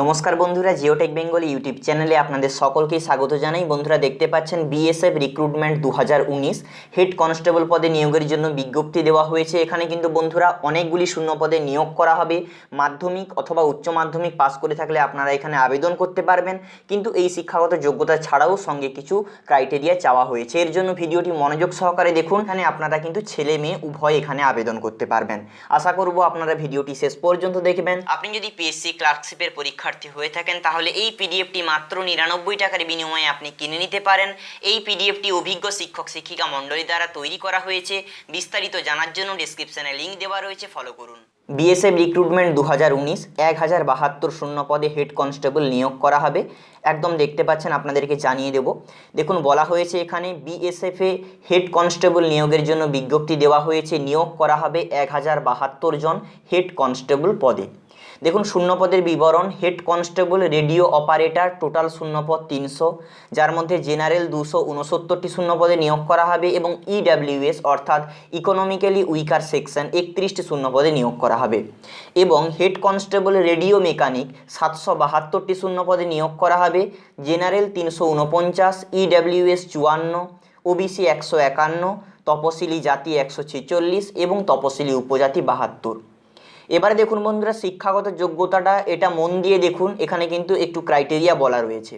নমস্কার বন্ধুরা Geotech Bengali YouTube চ্যানেলে আপনাদের সকলকেই স্বাগত জানাই। বন্ধুরা, দেখতে পাচ্ছেন বিএসএফ রিক্রুটমেন্ট দু হাজার উনিশ। হেড কনস্টেবল পদে নিয়োগের জন্য বিজ্ঞপ্তি দেওয়া হয়েছে। এখানে কিন্তু বন্ধুরা, অনেকগুলি শূন্য পদে নিয়োগ করা হবে। মাধ্যমিক অথবা উচ্চ মাধ্যমিক পাস করে থাকলে আপনারা এখানে আবেদন করতে পারবেন। কিন্তু এই শিক্ষাগত যোগ্যতা ছাড়াও সঙ্গে কিছু ক্রাইটেরিয়া চাওয়া হয়েছে। এর জন্য ভিডিওটি মনোযোগ সহকারে দেখুন। এখানে আপনারা কিন্তু ছেলে মেয়ে উভয় এখানে আবেদন করতে পারবেন। আশা করব আপনারা ভিডিওটি শেষ পর্যন্ত দেখবেন। আপনি যদি পিএসসি ক্লার্কশিপের পরীক্ষার্থী হয়ে থাকেন, তাহলে এই পিডিএফটি মাত্র নিরানব্বই টাকার বিনিময়ে আপনি কিনে নিতে পারেন। এই পিডিএফটি অভিজ্ঞ শিক্ষক, শিক্ষিকা মণ্ডলী দ্বারা তৈরি করা হয়েছে। বিস্তারিত জানার জন্য ডিসক্রিপশনে লিঙ্ক দেওয়া রয়েছে ফলো করুন। বিএসএফ রিক্রুটমেন্ট দু হাজার উনিশ এক হাজার বাহাত্তর শূন্য পদে হেড কনস্টেবল নিয়োগ করা হবে। একদম দেখতে পাচ্ছেন, আপনাদেরকে জানিয়ে দেব। দেখুন, বলা হয়েছে এখানে বিএসএফে হেড কনস্টেবল নিয়োগের জন্য বিজ্ঞপ্তি দেওয়া হয়েছে। নিয়োগ করা হবে এক হাজার বাহাত্তর জন হেড কনস্টেবল পদে। দেখুন, শূন্যপদের বিবরণ, head constable, radio operator, total শূন্যপদ তিনশো, যার মধ্যে জেনারেল দুশো উনসত্তরটি শূন্যপদে নিয়োগ করা হবে এবং ইডাব্লিউএস অর্থাৎ ইকোনমিক্যালি উইকার সেকশন একত্রিশটি শূন্যপদে নিয়োগ করা হবে। এবং হেড কনস্টেবল, রেডিও মেকানিক, সাতশো বাহাত্তরটি শূন্যপদে নিয়োগ করা হবে। জেনারেল তিনশো উনপঞ্চাশ ইডাব্লিউএস চুয়ান্ন ওবিসি একশো একান্ন, তপশিলি জাতি একশো ছেচল্লিশ এবং তপশিলি উপজাতি বাহাত্তর। এবারে দেখুন বন্ধুরা, শিক্ষাগত যোগ্যতাটা এটা মন দিয়ে দেখুন, এখানে কিন্তু একটু ক্রাইটেরিয়া বলা রয়েছে।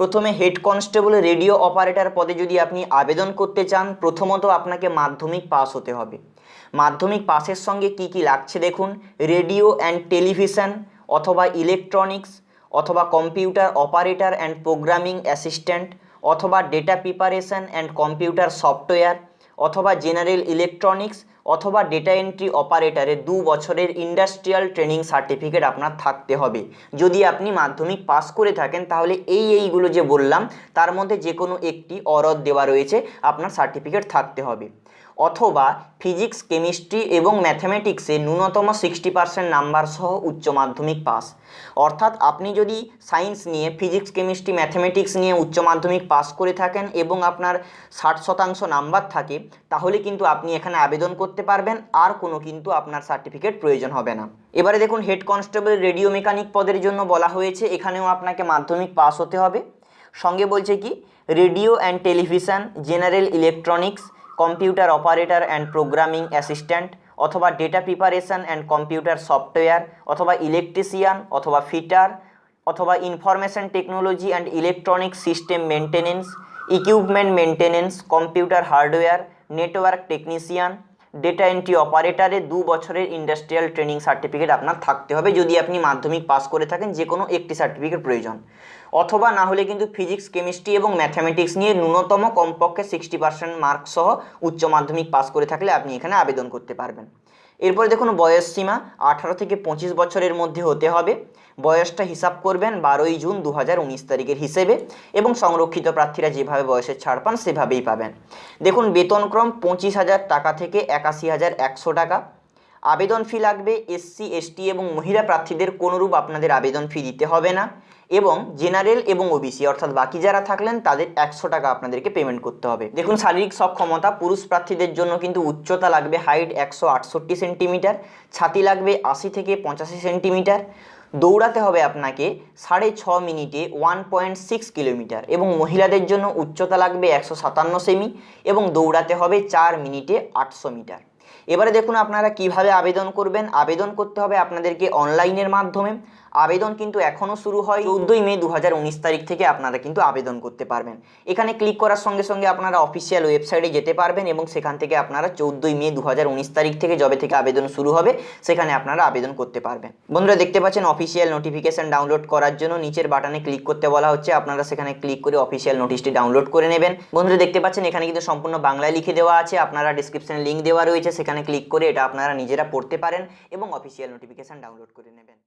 প্রথমে হেড কনস্টেবল রেডিও অপারেটর পদে যদি আপনি আবেদন করতে চান, প্রথমত আপনাকে মাধ্যমিক পাস হতে হবে। মাধ্যমিক পাসের সঙ্গে কি কি লাগছে দেখুন? রেডিও অ্যান্ড টেলিভিশন অথবা ইলেকট্রনিক্স অথবা computer operator and programming assistant অথবা data preparation and computer software অথবা জেনারেল ইলেকট্রনিক্স অথবা ডেটা এন্ট্রি অপারেটরে দু বছরের ইন্ডাস্ট্রিয়াল ট্রেনিং সার্টিফিকেট আপনার থাকতে হবে। যদি আপনি মাধ্যমিক পাস করে থাকেন, তাহলে এই এইগুলো যে বললাম, তার মধ্যে যে কোনো একটি অরদ দেওয়া রয়েছে, আপনার সার্টিফিকেট থাকতে হবে। অথবা ফিজিক্স কেমিস্ট্রি এবং ম্যাথামেটিক্সে ন্যূনতম সিক্সটি পার্সেন্ট নাম্বার সহ উচ্চ মাধ্যমিক পাস অর্থাৎ আপনি যদি সায়েন্স নিয়ে ফিজিক্স কেমিস্ট্রি ম্যাথামেটিক্স নিয়ে উচ্চ মাধ্যমিক পাস করে থাকেন এবং আপনার ষাট শতাংশ নাম্বার থাকে, তাহলে কিন্তু আপনি এখানে আবেদন করতে পারবেন, আর কোনো কিন্তু আপনার সার্টিফিকেট প্রয়োজন হবে না। এবারে দেখুন হেড কনস্টেবল রেডিও মেকানিক পদের জন্য বলা হয়েছে, এখানেও আপনাকে মাধ্যমিক পাস হতে হবে। সঙ্গে বলছে কি radio and television general electronics computer operator and programming assistant অথবা data preparation and computer software অথবা ইলেকট্রিশিয়ান অথবা ফিটার অথবা information technology and electronic system maintenance equipment maintenance computer hardware network technician data entry অপারেটারে দু বছরের industrial training certificate আপনার থাকতে হবে, যদি আপনি মাধ্যমিক পাস করে থাকেন যে কোনো একটি সার্টিফিকেট প্রয়োজন। অথবা না হলে কিন্তু ফিজিক্স কেমিস্ট্রি এবং ম্যাথামেটিক্স নিয়ে ন্যূনতম কমপক্ষে সিক্সটি পার্সেন্ট মার্কসহ উচ্চ মাধ্যমিক পাস করে থাকলে আপনি এখানে আবেদন করতে পারবেন। এরপরে দেখুন বয়স সীমা আঠারো থেকে পঁচিশ বছরের মধ্যে হতে হবে। বয়সটা হিসাব করবেন বারোই জুন দু হাজার উনিশ তারিখের হিসেবে এবং সংরক্ষিত প্রার্থীরা যেভাবে বয়সের ছাড় পান সেভাবেই পাবেন। দেখুন বেতনক্রম পঁচিশ হাজার টাকা থেকে একাশি হাজার একশো টাকা। আবেদন ফি লাগবে এসসি এসটি এবং মহিলা প্রার্থীদের কোনোরূপ আপনাদের আবেদন ফি দিতে হবে না। এবং জেনারেল এবং ওবিসি অর্থাৎ বাকি যারা থাকলেন, তাদের একশো টাকা আপনাদেরকে পেমেন্ট করতে হবে। দেখুন, শারীরিক সক্ষমতা, পুরুষ প্রার্থীদের জন্য কিন্তু উচ্চতা লাগবে হাইট একশো আটষট্টি সেন্টিমিটার ছাতি লাগবে আশি থেকে পঁচাশি সেন্টিমিটার দৌড়াতে হবে আপনাকে সাড়ে ছ মিনিটে ওয়ান পয়েন্ট সিক্স কিলোমিটার এবং মহিলাদের জন্য উচ্চতা লাগবে একশো সাতান্ন সেমি এবং দৌড়াতে হবে চার মিনিটে আটশো মিটার এবারে দেখুন আপনারা কীভাবে আবেদন করবেন। আবেদন করতে হবে আপনাদেরকে অনলাইনের মাধ্যমে। আবেদন কিন্তু এখনও শুরু হয় চৌদ্দই মে দু হাজার উনিশ তারিখ থেকে আপনারা কিন্তু আবেদন করতে পারবেন। এখানে ক্লিক করার সঙ্গে সঙ্গে আপনারা অফিসিয়াল ওয়েবসাইটে যেতে পারবেন এবং সেখান থেকে আপনারা চৌদ্দই মে দু হাজার উনিশ তারিখ থেকে যবে থেকে আবেদন শুরু হবে সেখানে আপনারা আবেদন করতে পারবেন। বন্ধুরা দেখতে পাচ্ছেন অফিসিয়াল নোটিফিকেশন ডাউনলোড করার জন্য নিচের বাটনে ক্লিক করতে বলা হচ্ছে আপনারা সেখানে ক্লিক করে অফিসিয়াল নোটিশটি ডাউনলোড করে নেবেন। বন্ধুরা দেখতে পাচ্ছেন এখানে কিন্তু সম্পূর্ণ বাংলায় লিখে দেওয়া আছে আপনারা ডিসক্রিপশনে লিঙ্ক দেওয়া রয়েছে সেখানে ক্লিক করে এটা আপনারা নিজেরা পড়তে পারেন এবং অফিসিয়াল নোটিফিকেশান ডাউনলোড করে নেবেন।